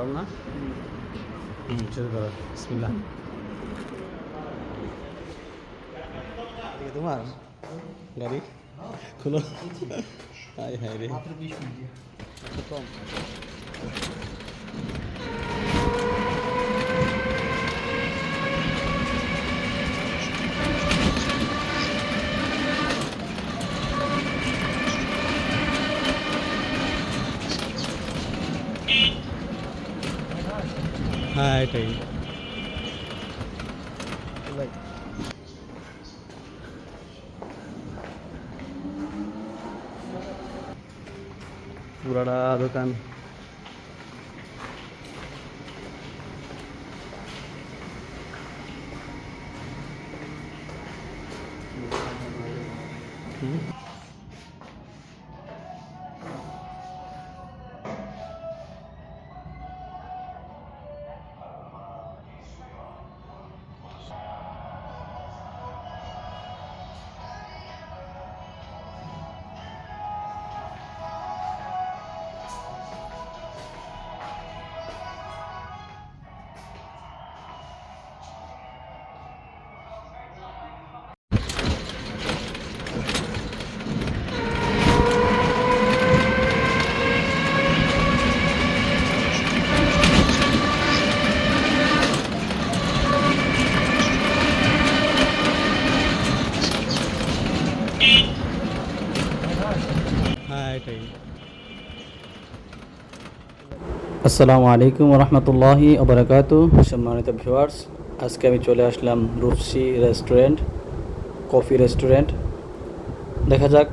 গরম না হুম শুরু করো বিসমিল্লাহ তোমার গাড়ি খুলো হাই হাই রে এত কম hai tỷ પુરાણા દુકાન Mm-hmm. আসসালামু আলাইকুম রহমতুল্লাহি আবরাকাতু সম্মানিত ভিউয়ার্স, আজকে আমি চলে আসলাম রূপসী রেস্টুরেন্ট, কফি রেস্টুরেন্ট। দেখা যাক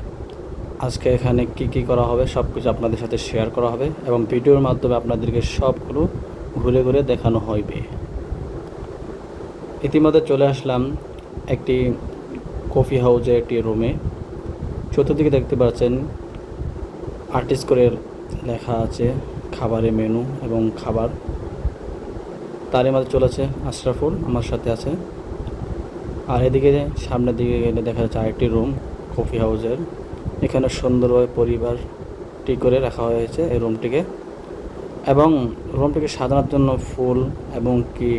আজকে এখানে কি কি করা হবে সব কিছু আপনাদের সাথে শেয়ার করা হবে এবং ভিডিওর মাধ্যমে আপনাদেরকে সবগুলো ঘুরে ঘুরে দেখানো হইবে। ইতিমধ্যে চলে আসলাম একটি কফি হাউজের একটি রুমে। চতুর্দিকে দেখতে পাচ্ছেন আর্টিস্ট করে লেখা আছে খাবারের মেনু এবং খাবার। তারই মাঝে চলেছে আশরাফুল, আমার সাথে আছে। আর এদিকে সামনের দিকে গেলে দেখা যাচ্ছে আরেকটি রুম কফি হাউসের এখানে সুন্দরভাবে পরিবারটি করে রাখা হয়েছে এই রুমটিকে এবং রুমটিকে সাজানোর জন্য ফুল এবং কি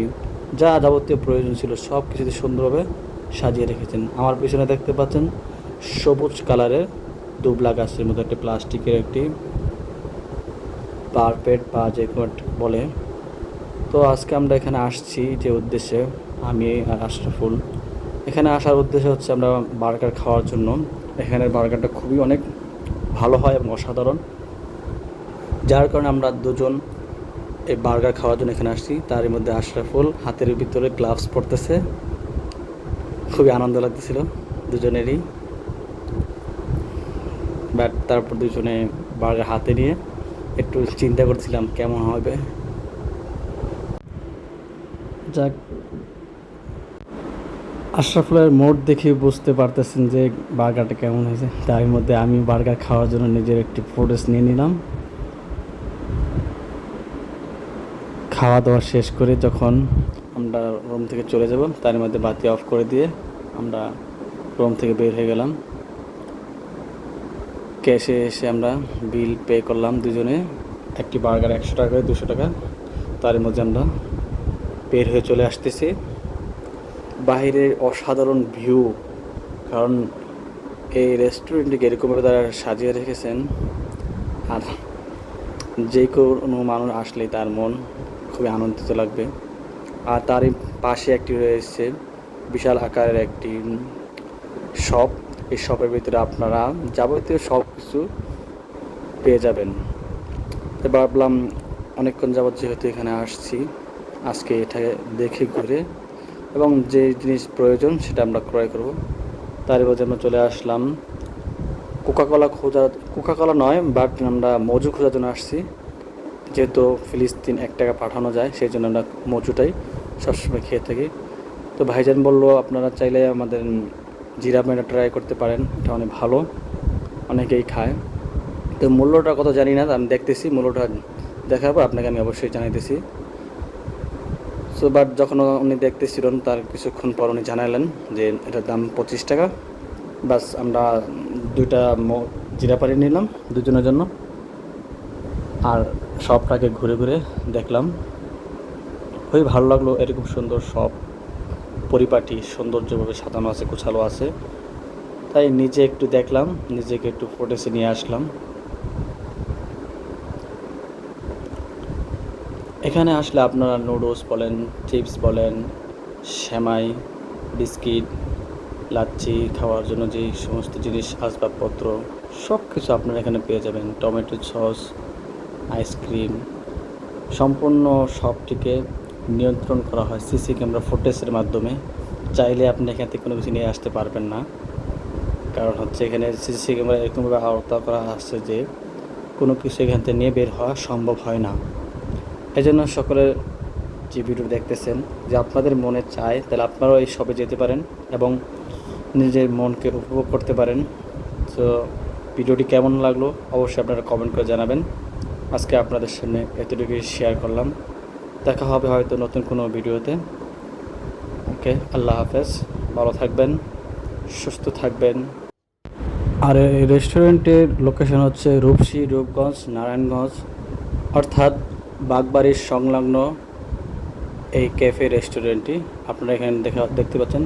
যা যাবতীয় প্রয়োজন ছিল সব কিছুতে সুন্দরভাবে সাজিয়ে রেখেছেন। আমার পিছনে দেখতে পাচ্ছেন সবুজ কালারের দুবলা গাছের মতো একটি প্লাস্টিকের একটি কার্পেট বা যে বলে। তো আজকে আমরা এখানে আসছি যে উদ্দেশ্যে আমি আর আশরাফুল। এখানে আসার উদ্দেশ্য হচ্ছে আমরা বার্গার খাওয়ার জন্য। এখানের বার্গারটা খুবই অনেক ভালো হয় এবং অসাধারণ। যার কারণে আমরা দুজন এই বার্গার খাওয়ার জন্য এখানে আসছি। তার মধ্যে আশরাফুল হাতের ভিতরে গ্লাভস পরতেছে। খুবই আনন্দ লাগতেছিল দুজনেরই। বাট তারপর দুজনে বার্গার হাতে নিয়ে একটু চিন্তা করছিলাম কেমন হবে। যাক। আশরাফুলের মোড দেখে বুঝতে পারতেছেন যে বার্গারটা কেমন হয়েছে। তার মধ্যে আমি বার্গার খাওয়ার জন্য নিজের একটি ফুটেজ নিয়ে নিলাম। খাওয়া দাওয়া শেষ করে যখন আমরা রুম থেকে চলে যাব তার মধ্যে বাতি অফ করে দিয়ে আমরা রুম থেকে বের হয়ে গেলাম। ক্যাশে এসে আমরা বিল পে করলাম দুজনে। একটি বার্গার একশো টাকা দুশো টাকা। তার মধ্যে আমরা বের হয়ে চলে আসতেছি। বাইরের অসাধারণ ভিউ, কারণ এই রেস্টুরেন্টটিকে এরকমভাবে তারা সাজিয়ে রেখেছেন? আর যে কোনো মানুষ আসলে তার মন খুবই আনন্দিত লাগবে। আর তারই পাশে একটি রয়েছে বিশাল আকারের একটি শপ। এই শপের ভিতরে আপনারা যাবতীয় সব কিছু পেয়ে যাবেন। তো ভাবলাম অনেকক্ষণ যাবত যেহেতু এখানে আসছি, আজকে এটাকে দেখে ঘুরে এবং যে জিনিস প্রয়োজন সেটা আমরা ক্রয় করব। তার মধ্যে আমরা চলে আসলাম কোকাকলা খোঁজা কোকাকলা নয় বাট আমরা মজু খোঁজার জন্য আসছি। যেহেতু ফিলিস্তিন এক টাকা পাঠানো যায়, সেই জন্য আমরা মজুটাই সবসময় খেয়ে থাকি। তো ভাইজান বলল, আপনারা চাইলে আমাদের জিরা মেটা ট্রাই করতে পারেন, এটা অনেক ভালো, অনেকেই খায়। তো মূল্যটা কত জানি না, আমি দেখতেছি, মূল্যটা দেখাবো আপনাকে আমি অবশ্যই জানাইতেছি। সো বাট যখন উনি দেখতেছিলেন, তার কিছুক্ষণ পর উনি জানালেন যে এটার দাম পঁচিশ টাকা। বাস আমরা দুইটা জিরা পানি নিলাম দুজনের জন্য। আর শপটাকে ঘুরে ঘুরে দেখলাম। খুবই ভালো লাগল এরকম সুন্দর শপ পরিপাটি, সৌন্দর্যভাবে সাজানো আছে, গোছালো আছে। তাই নিজে একটু দেখলাম, নিজেকে একটু ফুটেজে নিয়ে আসলাম। এখানে আসলে আপনারা নুডলস বলেন চিপস বলেন, সেমাই, বিস্কিট, লাচ্ছি খাওয়ার জন্য যে সমস্ত জিনিস, আসবাবপত্র সব কিছু আপনারা এখানে পেয়ে যাবেন। টমেটো সস আইসক্রিম সম্পূর্ণ সবটিকে নিয়ন্ত্রণ করা হয় সিসি ক্যামেরা ফুটেজের মাধ্যমে, চাইলে আপনি এখান থেকে কোনো কিছু নিয়ে আসতে পারবেন না। কারণ হচ্ছে এখানে সিসি ক্যামেরা এরকমভাবে আওতা করা আছে যে, কোনো কিছু এখান থেকে নিয়ে বের হওয়া সম্ভব হয় না। এই জন্য সকলের যে ভিডিও দেখতেছেন, যে আপনাদের মনে চায়, তাহলে আপনারাও এই শপে যেতে পারেন এবং নিজের মনকে উপভোগ করতে পারেন। তো ভিডিওটি কেমন লাগল, অবশ্যই আপনারা কমেন্ট করে জানাবেন। আজকে আপনাদের সামনে এতটুকুই শেয়ার করলাম। দেখা হবে হয়তো নতুন কোনো ভিডিওতে। ওকে আল্লাহ হাফেজ। ভালো থাকবেন, সুস্থ থাকবেন। আর এই রেস্টুরেন্টের লোকেশন হচ্ছে রূপসী, রূপগঞ্জ, নারায়ণগঞ্জ। অর্থাৎ বাগবাড়ির সংলগ্ন এই ক্যাফে রেস্টুরেন্টটি। আপনারা এখানে দেখা, দেখতে পাচ্ছেন।